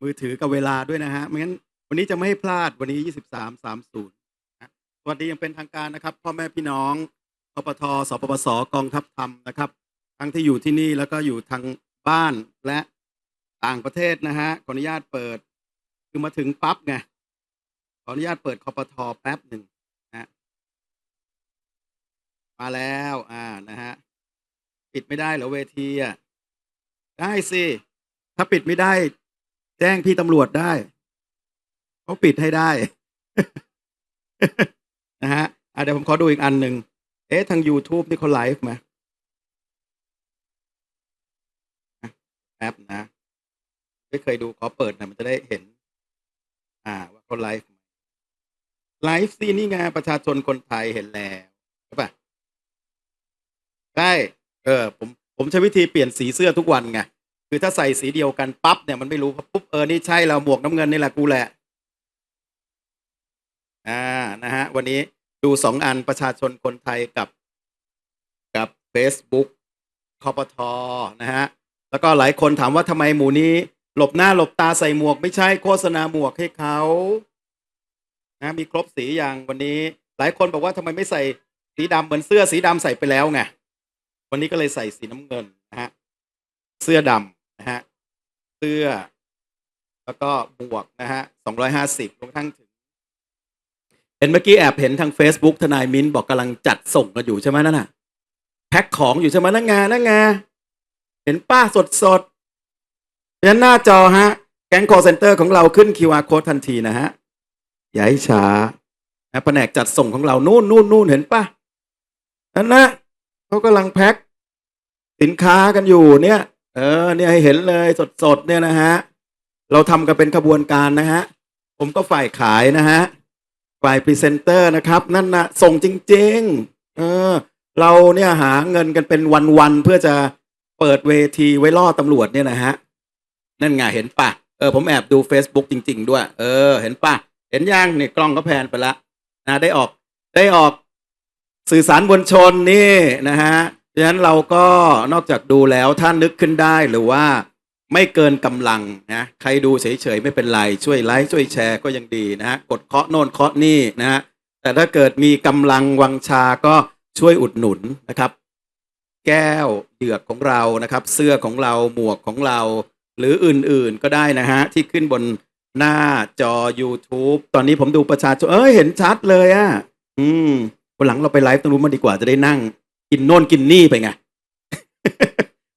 มือถือกับเวลาด้วยนะฮะไม่งั้นวันนี้จะไม่ให้พลาดวันนี้ 23 30นะสวัสดียังเป็นทางการนะครับ พ่อแม่พี่น้องปปทสปปสกองทัพธรรมนะครับ ทั้งที่อยู่ที่นี่แล้วก็อยู่ทางบ้านและต่างประเทศนะฮะขออนุญาตเปิด คือมาถึงปั๊บไงขออนุญาตเปิดคอปทอแป๊บหนึ่งนะฮะมาแล้วอ่านะฮะปิดไม่ได้เหรอเวทีอะได้สิ ถ้าปิดไม่ได้ แจ้งพี่ตำรวจได้เขาปิดให้ได้นะฮะะเดี๋ยวผมขอดูอีกอันหนึ่งเอ๊ะทาง YouTube นี่เขาไลฟ์ไหมแอปนะ ไม่เคยดูขอเปิดนะมันจะได้เห็น อ่า ว่าเขาไลฟ์ไหมไลฟ์ซีนี่ไงประชาชนคนไทยเห็นแล้วใช่ปะได้ เออ ผม ผมใช้วิธีเปลี่ยนสีเสื้อทุกวันไง คือถ้าใส่สีเดียวกันปั๊บเนี่ยมันไม่รู้ปุ๊บเออนี่ใช่เราหมวกน้ำเงินนี่แหละกูแหละอ่านะฮะวันนี้ดูสองอันประชาชนคนไทยกับกับ Facebook คอปทอนะฮะแล้วก็หลายคนถามว่าทำไมหมูนี้ หลบหน้าหลบตาใส่หมวก ไม่ใช่โฆษณาหมวกให้เขานะมีครบสีอย่างวันนี้ หลายคนบอกว่าทำไมไม่ใส่สีดำเหมือนเสื้อสีดำใส่ไปแล้วไงวันนี้ก็เลยใส่สีน้ำเงินนะฮะเสื้อดำ เสื้อ แล้วก็หมวกนะฮะสองร้อยห้าสิบรวมทั้งถึงเห็นเมื่อกี้แอบเห็นทาง Facebook ทนายมิ้นบอกกำลังจัดส่งกันอยู่ใช่ไหมนั่นน่ะ แพ็คของอยู่ใช่ไหมนั่นไงนั่นไงเห็นป้าสดสดเพราะฉะนั้นหน้าจอฮะ แก๊ง call center ของเราขึ้น QR code ทันทีนะฮะอย่าให้ช้านะแผนกจัดส่งของเรานู่นนู่นนู่นเห็นปะนั่นนะเขากำลังแพ็คสินค้ากันอยู่เนี่ย เออ เนี่ยให้เห็นเลยสดสดๆเนี่ยนะฮะ เราทำกันเป็นขบวนการนะฮะ ผมก็ฝ่ายขายนะฮะ ฝ่ายพรีเซนเตอร์นะครับ นั่นนะส่งจริง ๆ เออ เราเนี่ยหาเงินกันเป็นวันๆเพื่อจะเปิดเวทีไว้ล่อตำรวจเนี่ยนะฮะ นั่นไงเห็นปะเออผมแอบดู Facebook จริง ๆ ด้วย เออ เห็นปะเห็นยังเนี่ยกล้องก็แพนไปละนะได้ออกได้ออกสื่อสารมวลชนนี่นะฮะ ดังนั้นเราก็นอกจากดูแล้วถ้านึกขึ้นได้หรือว่าไม่เกินกำลังนะใครดูเฉยๆไม่เป็นไร ช่วยไลค์ช่วยแชร์ก็ยังดีนะฮะกดเคาะโน่นเคาะนี่นะฮะแต่ถ้าเกิดมีกำลังวังชาก็ช่วยอุดหนุนนะครับ แก้วเหยือกของเรานะครับ เสื้อของเราหมวกของเรา หรืออื่นๆก็ได้นะฮะที่ขึ้นบนหน้าจอ YouTube ตอนนี้ผมดูประชาชนเอ้ยเห็นชัดเลยอะ่ะ อืมวันหลังเราไปไลฟ์ตรงนู้นมาดีกว่าจะได้นั่ง กินโน่นกินนี่ไปไง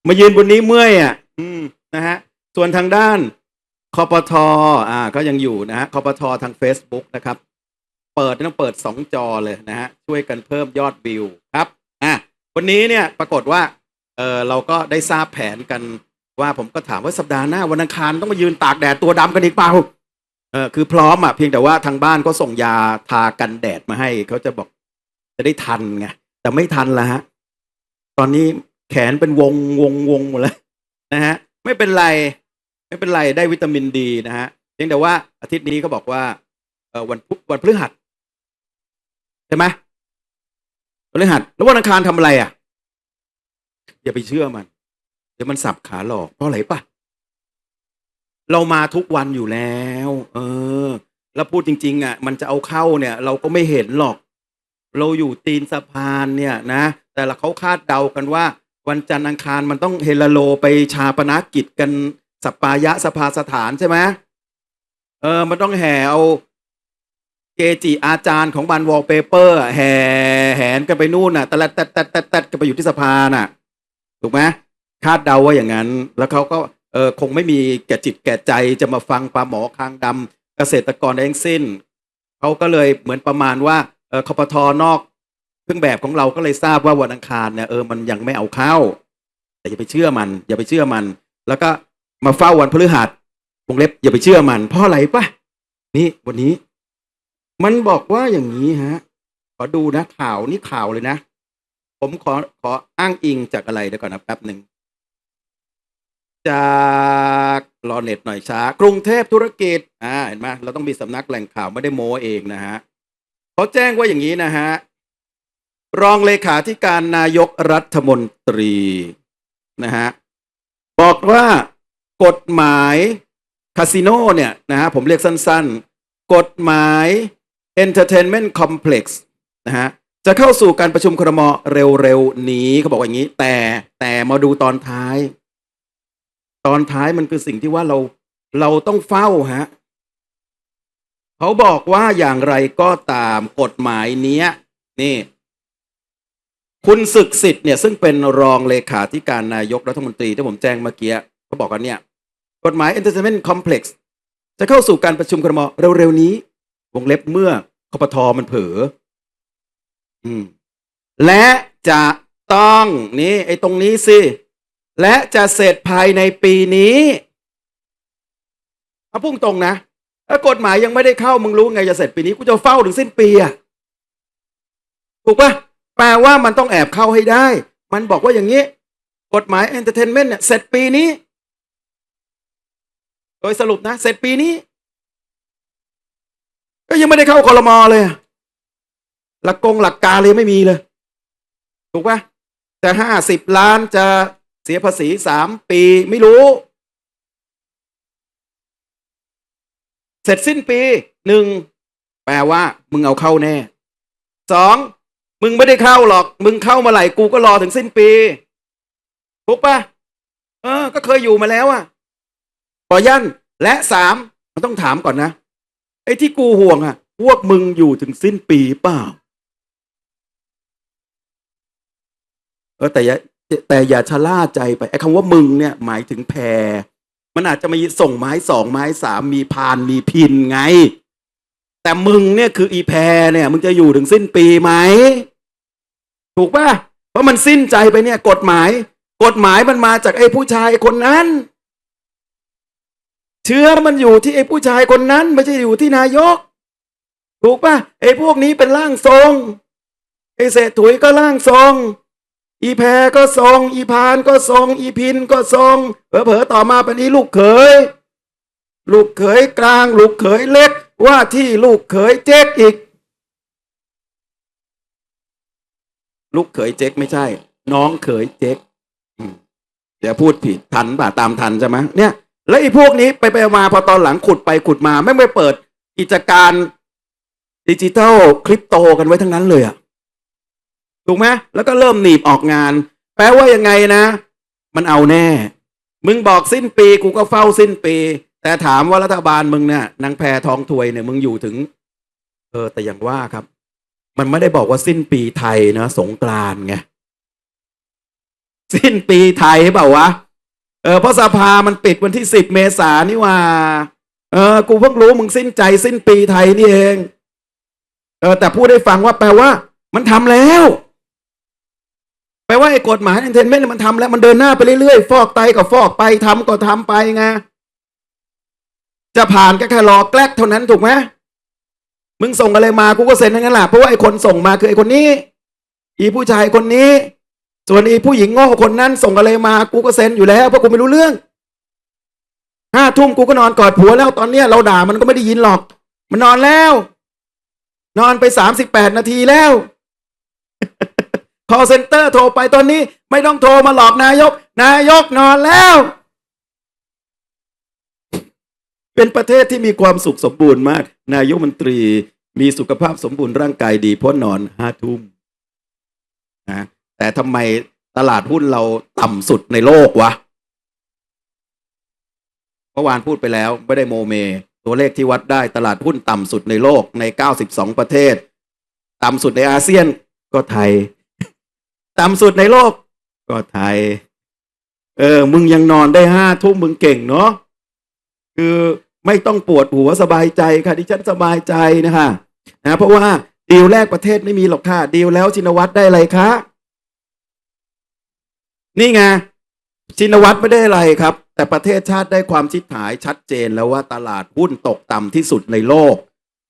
มายืนบนนี้เมื่อยอะ อืมนะฮะ ส่วนทางด้านคอปทอ่า ก็ยังอยู่นะฮะคอปททาง Facebook นะครับ เปิดต้องเปิดสองจอเลยนะฮะ ช่วยกันเพิ่มยอดวิวครับอะวันนี้เนี่ยปรากฏว่าเออเราก็ได้ทราบแผนกันว่าผมก็ถามว่าสัปดาห์หน้าวันอังคารต้องมายืนตากแดดตัวดำกันอีกเปล่าเออคือพร้อมอะเพียงแต่ว่าทางบ้านก็ส่งยาทากันแดดมาให้เขาจะบอกจะได้ทันไง แต่ไม่ทันละฮะ ตอนนี้แขนเป็นวงวงวงหมดแล้วนะฮะ ไม่เป็นไร ไม่เป็นไรได้วิตามินดีนะฮะเพียงแต่ว่าอาทิตย์นี้เขาบอกว่าวันพุธวันพฤหัสใช่ไหมพฤหัสแล้ววันอังคารทำอะไรอะ อย่าไปเชื่อมัน เดี๋ยวมันสับขาหลอกเพราะอะไรปะเรามาทุกวันอยู่แล้ว เออ แล้วพูดจริง ๆ อะ มันจะเอาเข้าเนี่ย เราก็ไม่เห็นหรอก เราอยู่ตีนสะพานเนี่ยนะ แต่ละเขาคาดเดากันว่า วันจันทร์อังคารมันต้องเฮลโลไปชาปนากิจกันสัปปายะสภาสถานใช่ไหมเออมันต้องแห่เอาเกจิอาจารย์ของบันวอลเปเปอร์ แห่แหนกันไปนู่นน่ะแต่ละแต่แต่แต่แต่กันไปอยู่ที่สภาน่ะ ถูกไหมคาดเดาว่าอย่างนั้น แล้วเขาก็เออคงไม่มีแก่จิตแก่ใจจะมาฟังปลาหมอคางดำเกษตรกรเองสิ้นเขาก็เลยเหมือนประมาณว่า เออคปทอนอกเครื่องแบบของเราก็เลยทราบว่าวันอังคารเนี่ยเออมันยังไม่เอาเข้า แต่อย่าไปเชื่อมัน อย่าไปเชื่อมัน แล้วก็มาเฝ้าวันพฤหัสวงเล็บอย่าไปเชื่อมันเพราะอะไรปะนี่วันนี้ มันบอกว่าอย่างนี้ฮะขอดูนะข่าวนี่ข่าวเลยนะ ผมขอขออ้างอิงจากอะไรเดี๋ยวก่อนนะแป๊บหนึ่งจากรอเน็ตหน่อยช้ากรุงเทพธุรกิจอ่าเห็นไหมเราต้องมีสำนักแหล่งข่าวไม่ได้โม้เองนะฮะ เขาแจ้งว่าอย่างนี้นะฮะ รองเลขาธิการนายกรัฐมนตรีนะฮะบอกว่ากฎหมายคาสิโนเนี่ยนะฮะผมเรียกสั้นๆ กฎหมาย Entertainment Complex นะฮะจะเข้าสู่การประชุมครมเร็วๆ นี้เขาบอกว่าอย่างนี้ แต่แต่มาดูตอนท้าย ตอนท้ายมันคือสิ่งที่ว่าเราเราต้องเฝ้าฮะ เขาบอกว่าอย่างไรก็ตามกฎหมายเนี้ยนี่ คุณศึกสิทธิ์เนี่ยซึ่งเป็นรองเลขาธิการนายกรัฐมนตรีที่ผมแจ้งเมื่อกี้เขาบอกว่าเนี่ย กฎหมาย Entertainment Complex จะเข้าสู่การประชุมครมเร็วๆนี้ วงเล็บเมื่อคอปทมันเผลออืม และจะต้องนี่ไอ้ตรงนี้สิ และจะเสร็จภายในปีนี้เอาพุ่งตรงนะ ถ้ากฎหมายยังไม่ได้เข้ามึงรู้ไงจะเสร็จปีนี้กูจะเฝ้าถึงสิ้นปีอะถูกปะแปลว่ามันต้องแอบเข้าให้ได้ มันบอกว่าอย่างนี้ กฎหมาย Entertainment เนี่ยเสร็จปีนี้ โดยสรุปนะ เสร็จปีนี้ ก็ยังไม่ได้เข้าคอรมอเลย หลักกงหลักการเลยไม่มีเลย ถูกปะจะห้าสิบล้านจะเสียภาษีสามปีไม่รู้ เสร็จสิ้นปีหนึ่งแปลว่า มึงเอาเข้าแน่สองมึงไม่ได้เข้าหรอก มึงเข้ามาไหร่กูก็รอถึงสิ้นปีถูกปะเออ ก็เคยอยู่มาแล้วอะปอยันและสามมันต้องถามก่อนนะไอ้ที่กูห่วงอะพวกมึงอยู่ถึงสิ้นปีเปล่า เออแต่อย่าแต่อย่าชะล่าใจไปไอ้คำว่ามึงเนี่ย หมายถึงแพร มันอาจจะมีส่งไม้สองไม้สามมีพานมีพินไง แต่มึงเนี่ยคืออีแพรเนี่ย มึงจะอยู่ถึงสิ้นปีไหม ถูกป่ะเพราะมันสิ้นใจไปเนี่ย กฎหมาย กฎหมายมันมาจากไอ้ผู้ชายคนนั้น เชื้อมันอยู่ที่ไอ้ผู้ชายคนนั้น ไม่ใช่อยู่ที่นายก ถูกป่ะไอ้พวกนี้เป็นร่างทรงไอ้เศรษถุยก็ร่างทรง อีแพรก็ทรง อีพานก็ทรง อีพินก็ทรงเผลอๆต่อมาเป็นอีลูกเขย ลูกเขยกลาง ลูกเขยเล็ก ว่าที่ลูกเขยเจ๊กอีก ลูกเขยเจ๊กไม่ใช่ น้องเขยเจ๊กเดี๋ยวพูดผิดทันป่ะตามทันใช่ไหมเนี่ย แล้วไอ้พวกนี้ไปไปมาพอตอนหลังขุดไปขุดมา ไม่ไปเปิดกิจการดิจิทัลคริปโตกันไว้ทั้งนั้นเลยอะ ถูกไหมแล้วก็เริ่มหนีบออกงาน แปลว่ายังไงนะ มันเอาแน่ มึงบอกสิ้นปีกูก็เฝ้าสิ้นปี แต่ถามว่ารัฐบาลมึงเนี่ยนางแพทองถวยเนี่ยมึงอยู่ถึง เออแต่อย่างว่าครับ มันไม่ได้บอกว่าสิ้นปีไทยนะสงกรานไงสิ้นปีไทยเปล่าวะเออเพราะสภามันปิดวันที่สิบเมษานี่ว่า เออ กูเพิ่งรู้มึงสิ้นใจสิ้นปีไทยนี่เอง เออแต่พูดได้ฟังว่าแปลว่า มันทำแล้ว แปลว่าไอ้กฎหมายเอนเทนเมนต์มันทำแล้วมันเดินหน้าไปเรื่อยๆ ฟอกไตก็ฟอกไปทำก็ทำไปไงจะผ่านก็แค่รอแกล้เท่านั้นถูกไหมมึงส่งอะไรมากูก็เซ็นทั้งนั้นแหละเพราะว่าไอ้คนส่งมาคือไอ้คนนี้ อีผู้ชายคนนี้ ส่วนอีผู้หญิงโง่คนนั้น ส่งอะไรมากูก็เซ็นอยู่แล้วเพราะกูไม่รู้เรื่องห้าทุ่มกูก็นอนกอดผัวแล้วตอนเนี้ยเราด่ามันก็ไม่ได้ยินหรอก มันนอนแล้ว นอนไปสามสิบแปดนาทีแล้ว คอเซ็นเตอร์โทรไปตอนนี้ไม่ต้องโทรมาหลอกนายก นายกนอนแล้ว เป็นประเทศที่มีความสุขสมบูรณ์มาก นายกมนตรีมีสุขภาพสมบูรณ์ร่างกายดีเพราะนอนห้าทุ่มนะแต่ทำไมตลาดหุ้นเราต่ำสุดในโลกวะเมื่อวานพูดไปแล้วไม่ได้โมเม ตัวเลขที่วัดได้ตลาดหุ้นต่ำสุดในโลกใน 92 ประเทศ ต่ำสุดในอาเซียนก็ไทย ต่ำสุดในโลก ก็ไทย เออ มึงยังนอนได้ห้าทุ่มมึงเก่งเนาะคือไม่ต้องปวดหัวสบายใจค่ะดิฉันสบายใจนะคะนะเพราะว่าดีลแรกประเทศไม่มีหรอกค่ะดีลแล้วชินวัตรได้อะไรคะนี่ไงชินวัตรไม่ได้อะไรครับ แต่ประเทศชาติได้ความชิดหายชัดเจนแล้วว่าตลาดหุ้นตกต่ำที่สุดในโลก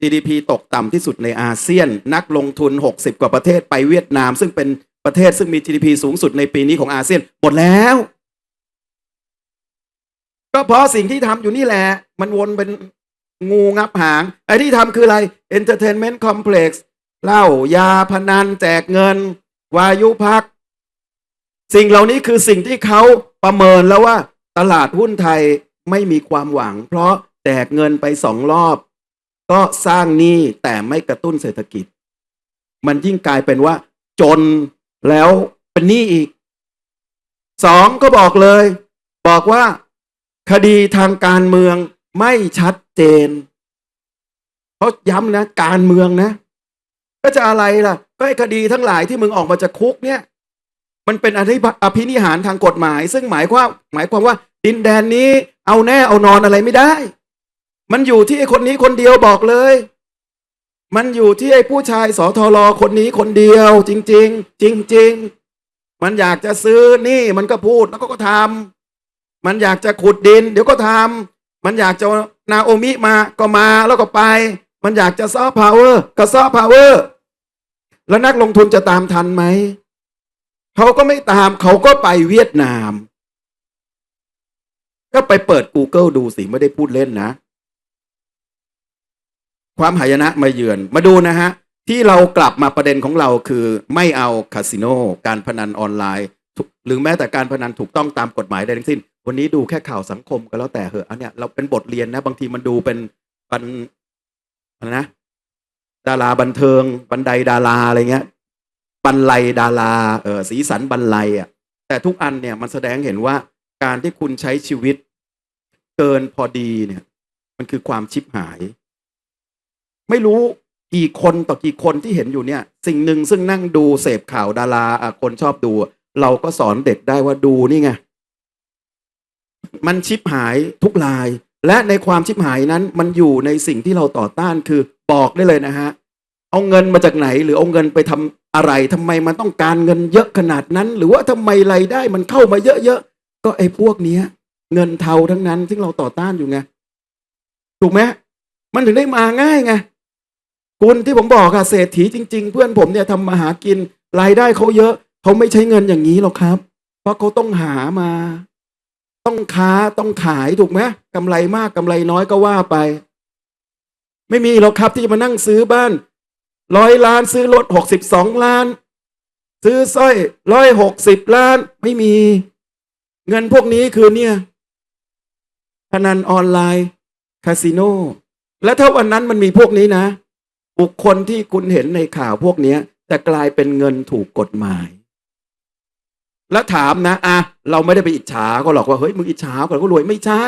GDP ตกต่ำที่สุดในอาเซียน นักลงทุน 60 กว่าประเทศไปเวียดนาม ซึ่งเป็น ประเทศซึ่งมี GDP สูงสุดในปีนี้ของอาเซียนหมดแล้ว ก็เพราะสิ่งที่ทำอยู่นี่แหละ มันวนเป็นงูงับหาง ไอ้ที่ทำคืออะไร Entertainment Complex เหล้ายาพนันแจกเงิน วายุพัก สิ่งเหล่านี้คือสิ่งที่เขาประเมินแล้วว่า ตลาดหุ้นไทยไม่มีความหวัง เพราะแจกเงินไปสองรอบ ก็สร้างหนี้แต่ไม่กระตุ้นเศรษฐกิจ มันยิ่งกลายเป็นว่า จน แล้วเป็นหนี้อีกสองก็บอกเลย บอกว่า คดีทางการเมืองไม่ชัดเจนเพราะย้ำนะ การเมืองนะ ก็จะอะไรล่ะ ก็ไอ้คดีทั้งหลายที่มึงออกมาจากคุกเนี่ย มันเป็นออภินิหารทางกฎหมาย ซึ่งหมายความหมายความว่า ดินแดนนี้เอาแน่เอานอนอะไรไม่ได้ มันอยู่ที่ไอ้คนนี้คนเดียวบอกเลย มันอยู่ที่ไอ้ผู้ชายสทรคนนี้คนเดียว จริง ๆ จริง ๆ มันอยากจะซื้อนี่มันก็พูดแล้วก็ก็ทำมันอยากจะขุดดิน เดี๋ยวก็ทำมันอยากจะนาโอมิมาก็มาแล้วก็ไป มันอยากจะซอฟพาวเวอร์ก็ซอฟพาวเวอร์แล้วนักลงทุนจะตามทันไหมเขาก็ไม่ตามเขาก็ไปเวียดนาม ก็ไปเปิด Google ดูสิ ไม่ได้พูดเล่นนะ ความหายนะมาเยือน มาดูนะฮะ ที่เรากลับมาประเด็นของเราคือไม่เอาคาสิโนการพนันออนไลน์ หรือแม้แต่การพนันถูกต้องตามกฎหมายใดทั้งสิ้น วันนี้ดูแค่ข่าวสังคมก็แล้วแต่เหอะอันเนี้ยเราเป็นบทเรียนนะ บางทีมันดูเป็นบันนะ ดาราบันเทิง บันไดดาราอะไรเงี้ย บันไลดาราเออสีสันบันไลอะ แต่ทุกอันเนี่ยมันแสดงเห็นว่าการที่คุณใช้ชีวิตเกินพอดีเนี่ย มันคือความชิบหาย ไม่รู้กี่คนต่อกี่คนที่เห็นอยู่เนี่ย สิ่งหนึ่งซึ่งนั่งดูเสพข่าวดาราอะคนชอบดู เราก็สอนเด็กได้ว่าดูนี่ไง มันชิบหายทุกลาย และในความชิบหายนั้น มันอยู่ในสิ่งที่เราต่อต้านคือบอกได้เลยนะฮะ เอาเงินมาจากไหน หรือเอาเงินไปทำอะไรทำไมมันต้องการเงินเยอะขนาดนั้น หรือว่าทำไมรายได้มันเข้ามาเยอะๆก็ไอ้พวกเนี้ย เงินเทาทั้งนั้นที่เราต่อต้านอยู่ไงถูกไหมมันถึงได้มาง่ายไง คุณที่ผมบอกอะเศรษฐีจริง ๆ เพื่อนผมเนี่ยทำมาหากินรายได้เขาเยอะเขาไม่ใช้เงินอย่างนี้หรอกครับ เพราะเขาต้องหามา ต้องค้าต้องขายถูกไหมกำไรมากกำไรน้อยก็ว่าไป ไม่มีหรอกครับที่จะมานั่งซื้อบ้านร้อยล้านซื้อรถหกสิบสองล้าน ซื้อสร้อยร้อยหกสิบล้าน ไม่มี เงินพวกนี้คือเนี่ยพนันออนไลน์คาสิโน และถ้าวันนั้นมันมีพวกนี้นะ บุคคลที่คุณเห็นในข่าวพวกนี้ยจะกลายเป็นเงินถูกกฎหมาย แล้วถามนะอะเราไม่ได้ไปอิจฉาก็หรอกว่าเฮ้ยมึงอิจฉาเขาก็รวยไม่ใช่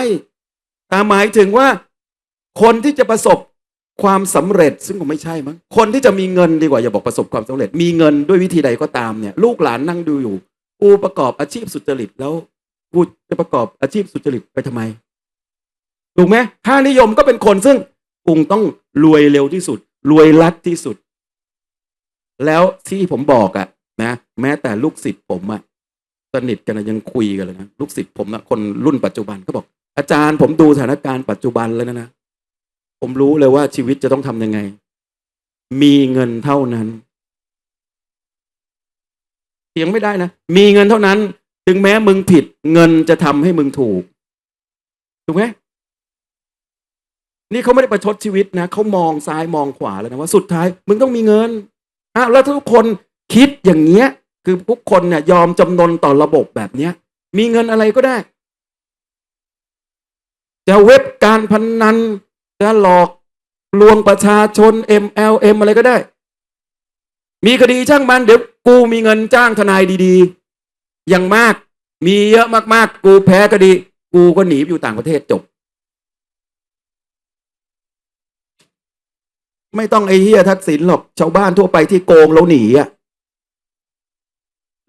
แต่หมายถึงว่า คนที่จะประสบความสำเร็จซึ่งก็ไม่ใช่มั้งคนที่จะมีเงินดีกว่าอย่าบอกประสบความสำเร็จ มีเงินด้วยวิธีใดก็ตามเนี่ย ลูกหลานนั่งดูอยู่กูประกอบอาชีพสุจริตแล้วกูจะประกอบอาชีพสุจริตไปทำไมถูกไหมค่านิยมก็เป็นคนซึ่งกุงต้องรวยเร็วที่สุด รวยรัดที่สุด แล้วที่ผมบอกอะนะแม้แต่ลูกศิษย์ผมอะสนิทกันยังคุยกันเลยนะลูกศิษย์ผมนะคนรุ่นปัจจุบันก็บอก อาจารย์ผมดูสถานการณ์ปัจจุบันแล้วนะนะผมรู้เลยว่าชีวิตจะต้องทำยังไง มีเงินเท่านั้นเถียงไม่ได้นะ มีเงินเท่านั้น ถึงแม้มึงผิด เงินจะทำให้มึงถูก ถูกไหม นี่เขาไม่ได้ประชดชีวิตนะเขามองซ้ายมองขวาแล้วนะว่าสุดท้ายมึงต้องมีเงินอ้าวแล้วทุกคนคิดอย่างเงี้ย คือทุกคนเนี่ยยอมจำนนต่อระบบแบบเนี้ย มีเงินอะไรก็ได้ จะเว็บการพนนันจะหลอกลวงประชาชน MLM อะไรก็ได้ มีคดีช่างมันเดี๋ยวกูมีเงินจ้างทนายดีๆ อย่างมาก มีเยอะมากๆ กูแพ้คดี กูก็หนีไปอยู่ต่างประเทศจบ ไม่ต้องไอ้เฮียทักษิณหรอกชาวบ้านทั่วไปที่โกงแล้วหนีอะ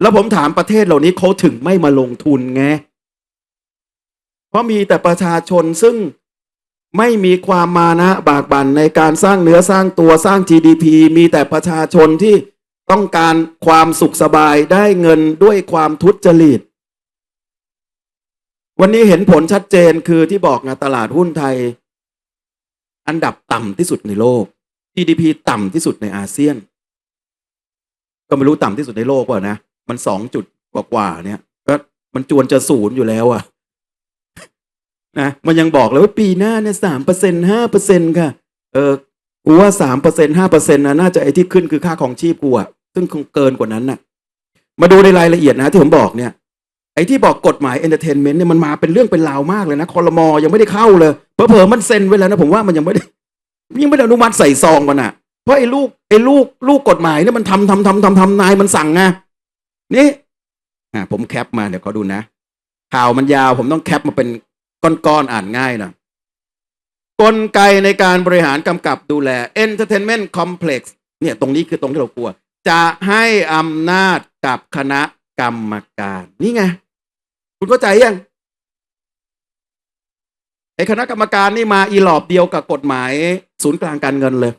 แล้วผมถามประเทศเหล่านี้เขาถึงไม่มาลงทุนไง เพราะมีแต่ประชาชนซึ่งไม่มีความมานะบากบั่นในการสร้างเนื้อสร้างตัวสร้าง GDP มีแต่ประชาชนที่ต้องการความสุขสบายได้เงินด้วยความทุจริต วันนี้เห็นผลชัดเจนคือที่บอกนะตลาดหุ้นไทย อันดับต่ำที่สุดในโลก GDP ต่ำที่สุดในอาเซียน ก็ไม่รู้ต่ำที่สุดในโลกว่านะ มันสองจุดกว่าๆเนี่ย ก็มันจวนจะศูนย์อยู่แล้วอะนะมันยังบอกเลยว่าปีหน้าเนี่ยสามเปอร์เซ็นห้าเปอร์เซ็นค่ะ เออกูว่าสามเปอร์เซ็นห้าเปอร์เซ็นนะน่าจะไอ้ที่ขึ้นคือค่าของชีพกูอะซึ่งคงเกินกว่านั้นน่ะ มาดูในรายละเอียดนะที่ผมบอกเนี่ย ไอ้ที่บอกกฎหมายเอนเตอร์เทนเมนต์เนี่ยมันมาเป็นเรื่องเป็นราวมากเลยนะคอรมอยังไม่ได้เข้าเลยเผลอมันเซ็นไว้แล้วนะผมว่ามันยังไม่ได้ ยังไม่ได้อนุมัติใส่ซองมันอะ เพราะไอ้ลูกไอ้ลูกลูกกฎหมายเนี่ยมันทำทำทำทำทำนายมันสั่งไงนี่อ่าผมแคปมาเดี๋ยวขอดูนะ ข่าวมันยาว ผมต้องแคปมาเป็นก้อนๆอ่านง่ายนะกลไกในการบริหารกำกับดูแล Entertainment Complex เนี่ยตรงนี้คือตรงที่เรากลัว จะให้อำนาจกับคณะกรรมการ นี่ไง คุณเข้าใจยังไอ้คณะกรรมการนี่มาอีหลอบเดียวกับกฎหมาย ศูนย์กลางการเงินเลย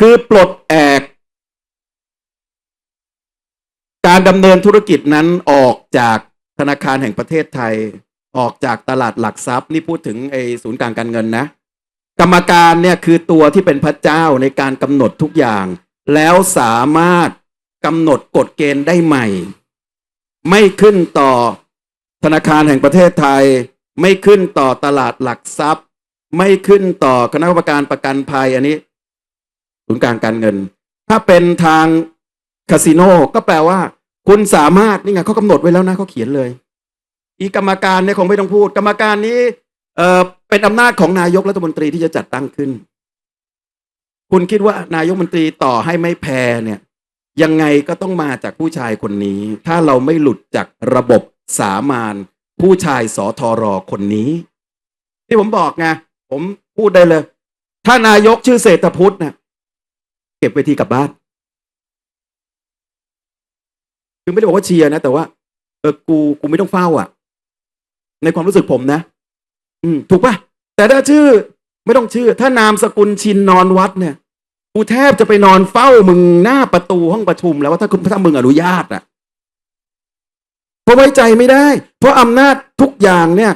คือปลดแอก การดำเนินธุรกิจนั้นออกจากธนาคารแห่งประเทศไทย ออกจากตลาดหลักทรัพย์นี่พูดถึงไอ้ศูนย์กลางการเงินนะ กรรมการเนี่ยคือตัวที่เป็นพระเจ้าในการกำหนดทุกอย่าง แล้วสามารถกำหนดกฎเกณฑ์ได้ใหม่ ไม่ขึ้นต่อธนาคารแห่งประเทศไทย ไม่ขึ้นต่อตลาดหลักทรัพย์ ไม่ขึ้นต่อคณะกรรมการประกันภัยอันนี้ศูนย์กลางการเงิน ถ้าเป็นทางคาสิโนก็แปลว่า คุณสามารถนี่ไงเขากำหนดไว้แล้วนะเขาเขียนเลย อีกรรมการเนี่ยคงไม่ต้องพูด กรรมการนี้เอ่อเป็นอำนาจของนายกรัฐมนตรีที่จะจัดตั้งขึ้น คุณคิดว่านายกรัฐมนตรีต่อให้ไม่แพ้เนี่ย ยังไงก็ต้องมาจากผู้ชายคนนี้ ถ้าเราไม่หลุดจากระบบสามานผู้ชายสอทอรอคนนี้ ที่ผมบอกไง ผมพูดได้เลย ถ้านายกชื่อเศรษฐพุทธเนี่ยเก็บเวทีกลับบ้านคือไม่ได้บอกว่าเชียร์นะ แต่ว่าเออกูกูไม่ต้องเฝ้าอะ ในความรู้สึกผมนะ อืม ถูกป่ะแต่ถ้าชื่อ ไม่ต้องชื่อ ถ้านามสกุลชินนอนวัดเนี่ย กูแทบจะไปนอนเฝ้ามึงหน้าประตูห้องประชุม แล้วว่าถ้าคุณถ้ามึงอนุญาตอะเพราะไว้ใจไม่ได้ เพราะอำนาจทุกอย่างเนี่ย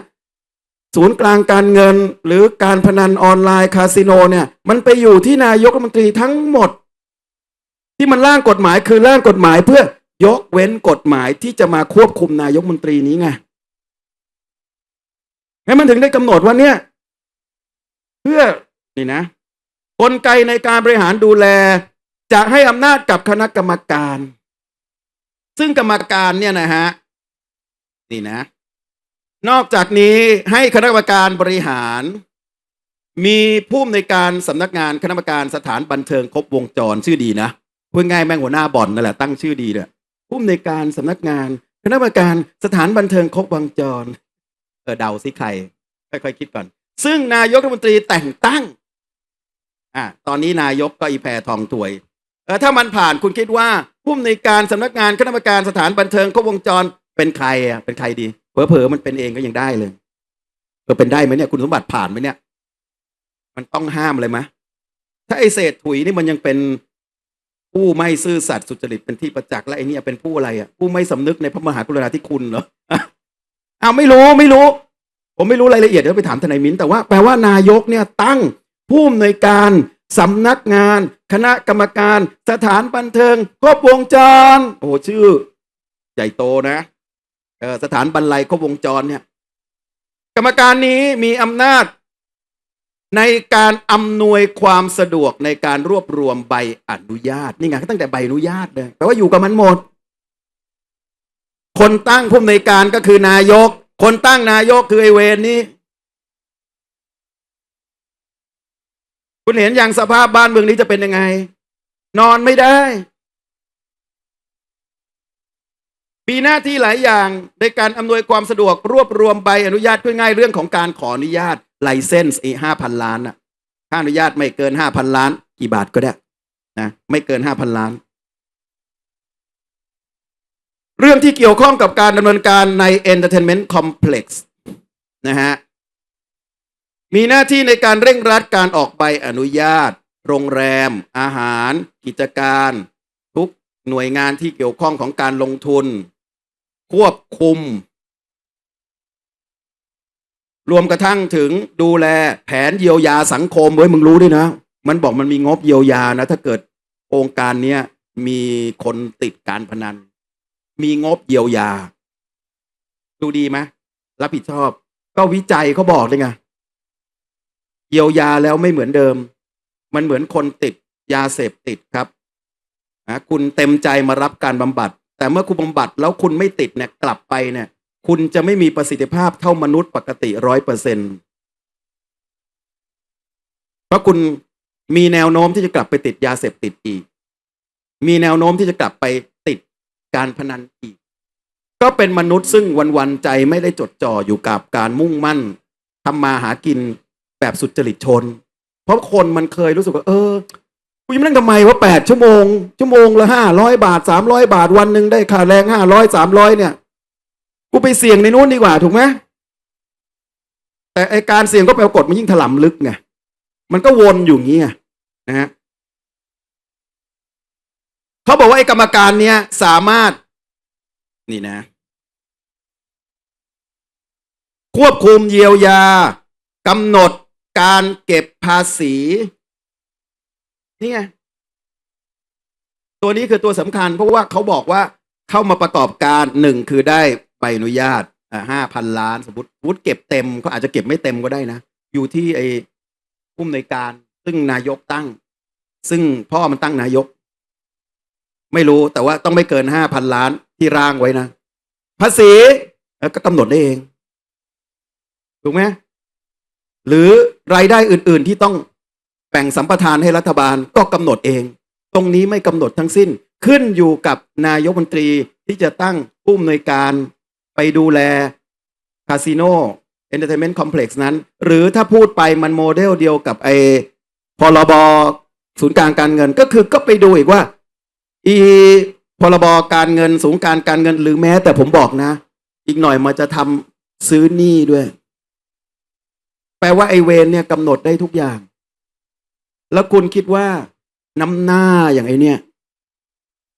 ศูนย์กลางการเงิน หรือการพนันออนไลน์คาสิโนเนี่ย มันไปอยู่ที่นายกรัฐมนตรีทั้งหมด ที่มันร่างกฎหมายคือร่างกฎหมายเพื่อยกเว้นกฎหมายที่จะมาควบคุมนายกมนตรีนี้ไงให้มันถึงได้กำหนดว่าเนี่ย เพื่อนี่นะ กลไกในการบริหารดูแล จะให้อำนาจกับคณะกรรมการ ซึ่งกรรมการเนี่ยนะฮะ นี่นะ นอกจากนี้ให้คณะกรรมการบริหาร มีผู้อำนวยการสำนักงานคณะกรรมการสถานบันเทิงครบวงจรชื่อดีนะพูดง่ายแม่งหัวหน้าบ่อนนั่นแหละตั้งชื่อดีเลยผู้อำนวยการสำนักงาน คณะกรรมการสถานบันเทิงครบวงจรเออเดาสิใครค่อยๆคิดก่อน ซึ่งนายกรัฐมนตรีแต่งตั้งอะตอนนี้นายกก็อีแพรทองถวยเออถ้ามันผ่านคุณคิดว่าผู้อำนวยการสำนักงานคณะกรรมการสถานบันเทิงครบวงจรเป็นใครอะเป็นใครดี เผลอๆมันเป็นเองก็ยังได้เลยเออเป็นได้ไหมเนี่ย คุณสมบัติผ่านไหมเนี่ย มันต้องห้ามเลยไหมถ้าไอเศษถุยนี่มันยังเป็นผู้ไม่ซื่อสัตย์สุจริตเป็นที่ประจักษ์และไอเนี่ยเป็นผู้อะไรอะผู้ไม่สำนึกในพระมหากรุณาธิคุณเหรออ้าวไม่รู้ไม่รู้ ผมไม่รู้รายละเอียดเดี๋ยวไปถามทนายมิ้นแต่ว่าแปลว่านายกเนี่ยตั้งผู้อำนวยการสำนักงาน คณะกรรมการ สถานบันเทิงครบวงจร โอ้ชื่อ ใหญ่โตนะ สถานบรรลัยครบวงจรเนี่ยกรรมการนี้มีอำนาจในการอำนวยความสะดวกในการรวบรวมใบอนุญาต นี่ไงตั้งแต่ใบอนุญาตเลยแปลว่าอยู่กับมันหมด คนตั้งผู้อำนวยการก็คือนายก คนตั้งนายกคือไอเวนนี้คุณเห็นอย่างสภาพบ้านเมืองนี้จะเป็นยังไง นอนไม่ได้ มีหน้าที่หลายอย่างในการอำนวยความสะดวกรวบรวมใบอนุญาตเพื่อง่ายเรื่องของการขออนุญาตไลเซนส์อีห้าพันล้านน่ะค่าอนุญาตไม่เกินห้าพันล้าน กี่บาทก็ได้นะไม่เกินห้าพันล้าน เรื่องที่เกี่ยวข้องกับการดำเนินการใน Entertainment Complex นะฮะมีหน้าที่ในการเร่งรัดการออกใบอนุญาต โรงแรม อาหาร กิจการ ทุกหน่วยงานที่เกี่ยวข้องของการลงทุน ควบคุม รวมกระทั่งถึงดูแลแผนเยียวยาสังคมเว้ยมึงรู้ด้วยนะ มันบอกมันมีงบเยียวยานะ ถ้าเกิดโครงการเนี้ยมีคนติดการพนัน มีงบเยียวยา ดูดีไหมรับผิดชอบ ก็วิจัยเขาบอกเลยไงเยียวยาแล้วไม่เหมือนเดิม มันเหมือนคนติดยาเสพติดครับนะคุณเต็มใจมารับการบำบัด แต่เมื่อคุณบำบัดแล้วคุณไม่ติดเนี่ยกลับไปเนี่ย คุณจะไม่มีประสิทธิภาพเท่ามนุษย์ปกติร้อยเปอร์เซ็นเพราะคุณมีแนวโน้มที่จะกลับไปติดยาเสพติดอีก มีแนวโน้มที่จะกลับไปติดการพนันอีก ก็เป็นมนุษย์ซึ่งวันๆใจไม่ได้จดจ่ออยู่กับการมุ่งมั่นทำมาหากินแบบสุจริตชน เพราะคนมันเคยรู้สึกว่า เออ กูจะมานั่งทำไมว่าแปดชั่วโมง ชั่วโมงละห้าร้อยบาทสามร้อยบาทวันหนึ่งได้ค่าแรงห้าร้อยสามร้อยเนี่ย กูไปเสี่ยงในนู้นดีกว่าถูกไหมแต่ไอการเสี่ยงก็ปลว่ากฎมันยิ่งถล่มลึกไงมันก็วนอยู่างี้นะฮะเขาบอกว่าไอกรรมการเนี้ยสามารถ นี่นะ ควบคุมเยียวยากำหนดการเก็บภาษี นี่ไงตัวนี้คือตัวสำคัญ เพราะว่าเขาบอกว่าเข้ามาประกอบการหนึ่งคือได้ใบอนุญาตห้าพันล้าน สมมติวุฒิเก็บเต็มก็อาจจะเก็บไม่เต็มก็ได้นะ อยู่ที่ไอ้ผู้อำนวยการ ซึ่งนายกตั้ง ซึ่งพ่อมันตั้งนายก ไม่รู้แต่ว่าต้องไม่เกินห้าพันล้านที่ร่างไว้นะ ภาษีก็กำหนดได้เอง ถูกไหมหรือรายได้อื่น ๆที่ต้อง แบ่งสัมปทานให้รัฐบาลก็กำหนดเอง ตรงนี้ไม่กำหนดทั้งสิ้น ขึ้นอยู่กับนายกมนตรีที่จะตั้งผู้อำนวยการไปดูแลคาสิโนเอนเตอร์เทนเมนต์คอมเพล็กซ์นั้น หรือถ้าพูดไปมันโมเดลเดียวกับไอพรบศูนย์กลางการเงินก็คือก็ไปดูอีกว่า อีพรบการเงินศูนย์กลางการเงินหรือแม้ แต่ผมบอกนะ อีกหน่อยมันจะทำซื้อหนี้ด้วย แปลว่าไอเวนเนี่ยกำหนดได้ทุกอย่าง แล้วคุณคิดว่าน้ำหน้าอย่างไอเนี่ย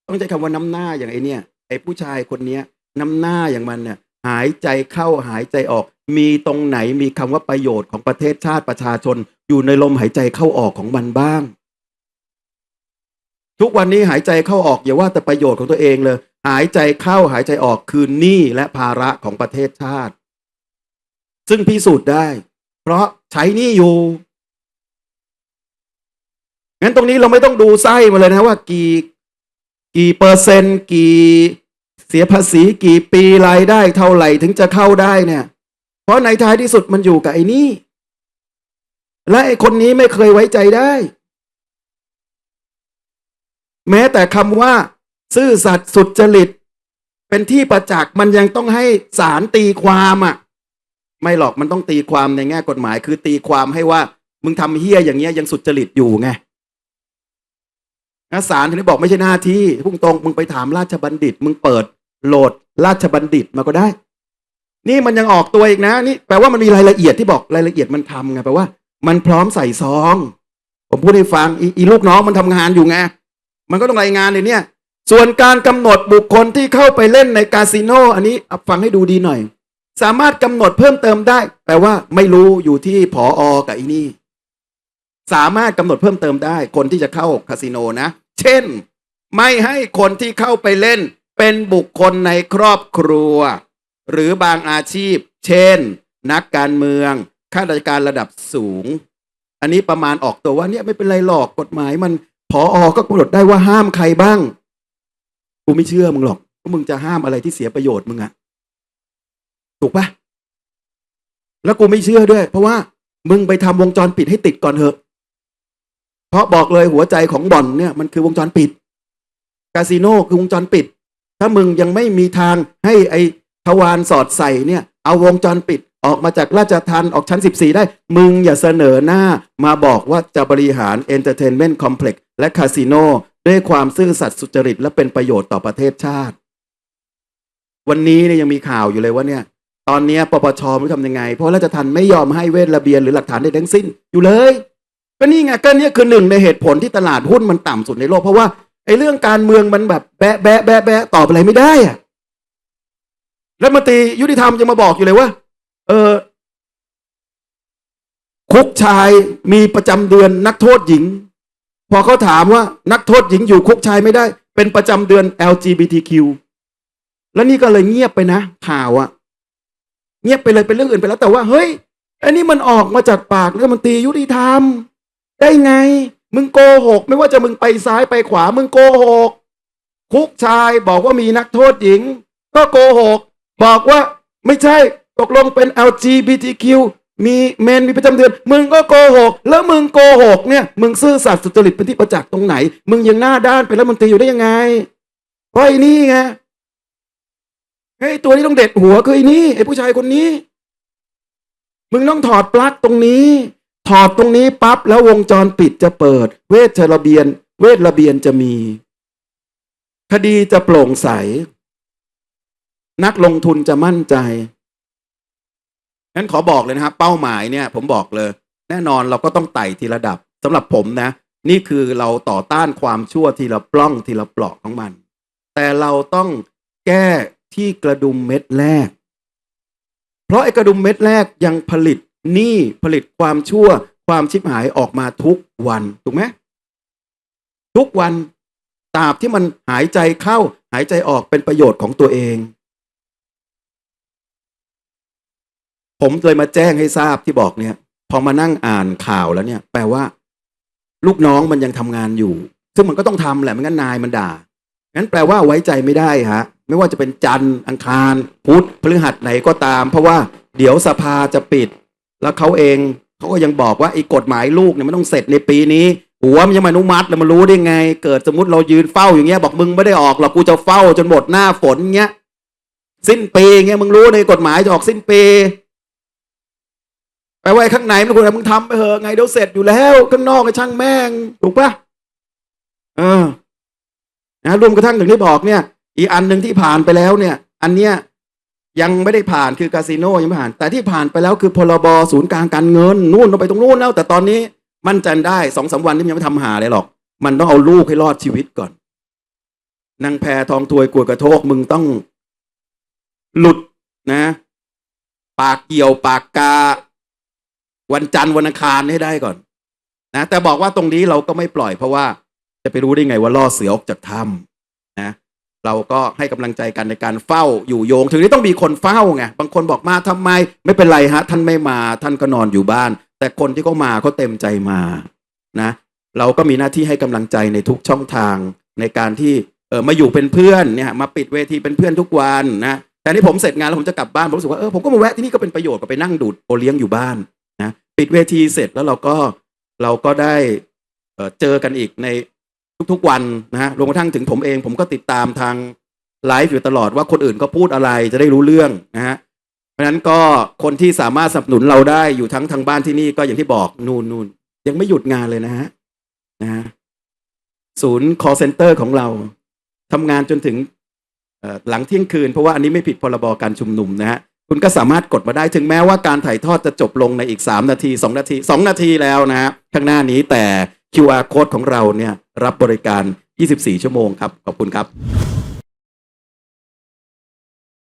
ต้องใช้คำว่าน้ำหน้าอย่างไอเนี่ย ไอผู้ชายคนเนี้ย น้ำหน้าอย่างมันเนี่ย หายใจเข้าหายใจออก มีตรงไหนมีคำว่าประโยชน์ของประเทศชาติประชาชน อยู่ในลมหายใจเข้าออกของมันบ้าง ทุกวันนี้หายใจเข้าออกอย่าว่าแต่ประโยชน์ของตัวเองเลย หายใจเข้าหายใจออกคือหนี้และภาระของประเทศชาติ ซึ่งพิสูจน์ได้ เพราะใช้หนี้อยู่ งั้นตรงนี้เราไม่ต้องดูไส้มาเลยนะว่ากี่กี่เปอร์เซนต์กี่เสียภาษีกี่ปีรายได้เท่าไหร่ถึงจะเข้าได้เนี่ย เพราะในท้ายที่สุดมันอยู่กับไอ้นี่ และไอ้คนนี้ไม่เคยไว้ใจได้ แม้แต่คำว่า ซื่อสัตย์สุจริต เป็นที่ประจักษ์มันยังต้องให้ศาลตีความอะ ไม่หรอกมันต้องตีความในแง่กฎหมาย คือตีความให้ว่า มึงทำเฮี้ยอย่างเงี้ยยังสุจริตอยู่ไง นะศาลถึงได้บอกไม่ใช่หน้าที่พุ่งตรงมึงไปถามราชบัณฑิต มึงเปิดโหลดราชบัณฑิตมาก็ได้ นี่มันยังออกตัวอีกนะนี่แปลว่ามันมีรายละเอียดที่บอกรายละเอียดมันทำไงแปลว่า มันพร้อมใส่ซอง ผมพูดให้ฟังอีอีลูกน้องมันทำงานอยู่ไงมันก็ต้องรายงานเลยเนี่ย ส่วนการกำหนดบุคคลที่เข้าไปเล่นในคาสิโนอันนี้ฟังให้ดูดีหน่อย สามารถกำหนดเพิ่มเติมได้ แปลว่าไม่รู้อยู่ที่ผออกับอีนี่สามารถกำหนดเพิ่มเติมได้ คนที่จะเข้าคาสิโนนะ เช่น ไม่ให้คนที่เข้าไปเล่นเป็นบุคคลในครอบครัว หรือบางอาชีพ เช่น นักการเมืองข้าราชการระดับสูง อันนี้ประมาณออกตัวว่าเนี่ยไม่เป็นไรหรอกกฎหมายมันพออก็กำหนดได้ว่าห้ามใครบ้าง กูไม่เชื่อมึงหรอกว่ามึงจะห้ามอะไรที่เสียประโยชน์มึงอะถูกปะแล้วกูไม่เชื่อด้วย เพราะว่ามึงไปทำวงจรปิดให้ติดก่อนเถอะ เพราะบอกเลยหัวใจของบ่อนเนี่ยมันคือวงจรปิดคาสิโนคือวงจรปิด ถ้ามึงยังไม่มีทางให้ไอทวารสอดใส่เนี่ยเอาวงจรปิดออกมาจากราชทันออกชั้น 14 ได้ มึงอย่าเสนอหน้ามาบอกว่าจะบริหารเอนเตอร์เทนเมนต์คอมเพล็กซ์และคาสิโนด้วยความซื่อสัตย์สุจริตและเป็นประโยชน์ต่อประเทศชาติ วันนี้เนี่ยยังมีข่าวอยู่เลยว่าเนี่ย ตอนนี้ปปชไม่ทำยังไง เพราะราชทันไม่ยอมให้เวทระเบียนหรือหลักฐานใดทั้งสิ้นอยู่เลย ก็นี่ไงก็เนี่ยคือหนึ่งในเหตุผลที่ตลาดหุ้นมันต่ำสุดในโลก เพราะว่าไอ้เรื่องการเมืองมันแบบแบะแบะแบะแบะตอบอะไรไม่ได้อะรัฐมนตรียุติธรรมจะมาบอกอยู่เลยว่า เออคุกชายมีประจำเดือนนักโทษหญิง พอเขาถามว่านักโทษหญิงอยู่คุกชายไม่ได้ เป็นประจำเดือน LGBTQ แล้วนี่ก็เลยเงียบไปนะข่าวอะเงียบไปเลยเป็นเรื่องอื่นไปแล้วแต่ว่าเฮ้ยอันนี้มันออกมาจากปากรัฐมนตรียุติธรรม ได้ไง มึงโกหก ไม่ว่าจะมึงไปซ้ายไปขวา มึงโกหก คุกชายบอกว่ามีนักโทษหญิง ก็โกหก บอกว่าไม่ใช่ตกลงเป็น LGBTQ มีเมนมีประจำเดือน มึงก็โกหก แล้วมึงโกหกเนี่ย มึงซื่อสัตย์สุจริตเป็นที่ประจักษ์ตรงไหน มึงยังหน้าด้านเป็นรัฐมนตรีอยู่ได้ยังไงเพราะไอ้นี่ไงเฮ้ตัวนี้ต้องเด็ดหัวคือไอ้นี่ไอ้ผู้ชายคนนี้ มึงต้องถอดปลั๊กตรงนี้ ถอดตรงนี้ปั๊บแล้ววงจรปิดจะเปิด เวชระเบียน เวชระเบียนจะมี คดีจะโปร่งใส นักลงทุนจะมั่นใจงั้นขอบอกเลยนะครับ เป้าหมายเนี่ย ผมบอกเลย แน่นอนเราก็ต้องไต่ทีระดับสำหรับผมนะ นี่คือเราต่อต้านความชั่วทีละปล้องทีละเปลาะของมัน แต่เราต้องแก้ที่กระดุมเม็ดแรก เพราะไอ้กระดุมเม็ดแรกยังผลิต หนี้ผลิตความชั่วความชิบหายออกมาทุกวันถูกไหมทุกวันตราบที่มันหายใจเข้าหายใจออกเป็นประโยชน์ของตัวเอง ผมเลยมาแจ้งให้ทราบที่บอกเนี่ย พอมานั่งอ่านข่าวแล้วเนี่ย แปลว่า ลูกน้องมันยังทำงานอยู่ ซึ่งมันก็ต้องทำแหละไม่งั้นนายมันด่างั้นแปลว่าไว้ใจไม่ได้ฮะ ไม่ว่าจะเป็นจันทร์อังคาร พุธพฤหัสไหนก็ตาม เพราะว่าเดี๋ยวสภาจะปิด แล้วเขาเองเขาก็ยังบอกว่าไอ้กฎหมายลูกเนี่ยมันต้องเสร็จในปีนี้หัวมันยังไม่อนุมัติแล้วมันรู้ได้ไง เกิดสมมติเรายืนเฝ้าอย่างเงี้ยบอกมึงไม่ได้ออกหรอกกูจะเฝ้าจนหมดหน้าฝนเงี้ยสิ้นปีเงี้ยมึงรู้ในกฎหมายจะออกสิ้นปีแปลว่าไอ้ข้างในมันควรมึงทำไปเถอะไงเดี๋ยวเสร็จอยู่แล้วข้างนอกไอ้ช่างแม่งถูกปะเออนะรวมกระทั่งถึงที่บอกเนี่ย อีกอันหนึ่งที่ผ่านไปแล้วเนี่ย อันเนี้ย ยังไม่ได้ผ่านคือคาสิโนยังไม่ผ่าน แต่ที่ผ่านไปแล้วคือพรบศูนย์กลางการเงินนู่นลงไปตรงนู่นแล้ว แต่ตอนนี้มั่นใจได้สองสามวันนี้มันยังไม่ทำหาเลยหรอก มันต้องเอาลูกให้รอดชีวิตก่อนนางแพทองทวยกลัวกระโทกมึงต้อง หลุดนะ ปากเกี่ยวปากกา วันจันทร์วันอังคารให้ได้ก่อน นะ แต่บอกว่าตรงนี้เราก็ไม่ปล่อยเพราะว่า จะไปรู้ได้ไงว่าล่อเสือออกจากถ้ำ เราก็ให้กำลังใจกันในการเฝ้าอยู่โยง ถึงได้ต้องมีคนเฝ้าไงบางคนบอกมาทำไม ไม่เป็นไรฮะ ท่านไม่มาท่านก็นอนอยู่บ้าน แต่คนที่เขามาเขาเต็มใจมานะ เราก็มีหน้าที่ให้กำลังใจในทุกช่องทางในการที่เออมาอยู่เป็นเพื่อนเนี่ยมาปิดเวทีเป็นเพื่อนทุกวันนะแต่นี่ผมเสร็จงานแล้วผมจะกลับบ้านผมรู้สึกว่าเออผมก็มาแวะที่นี่ก็เป็นประโยชน์กว่าไปนั่งดูดโอเลี้ยงอยู่บ้านนะปิดเวทีเสร็จแล้วเราก็เราก็ได้เออเจอกันอีกใน ทุกๆวันนะฮะรวมกระทั่งถึงผมเอง ผมก็ติดตามทางไลฟ์อยู่ตลอดว่าคนอื่นก็พูดอะไรจะได้รู้เรื่องนะฮะเพราะนั้นก็คนที่สามารถสนับสนุนเราได้อยู่ทั้งทางบ้านที่นี่ก็อย่างที่บอกนูนนูนยังไม่หยุดงานเลยนะฮะนะฮะศูนย์ call center ของเราทำงานจนถึงหลังเที่ยงคืน เพราะว่าอันนี้ไม่ผิดพรบการชุมนุมนะฮะคุณก็สามารถกดมาได้ถึงแม้ว่าการถ่ายทอดจะจบลงในอีก 3 นาที 2 นาที 2 นาทีแล้วนะฮะข้างหน้านี้แต่ QR code ของเราเนี่ยรับบริการ 24 ชั่วโมงครับ ขอบคุณครับ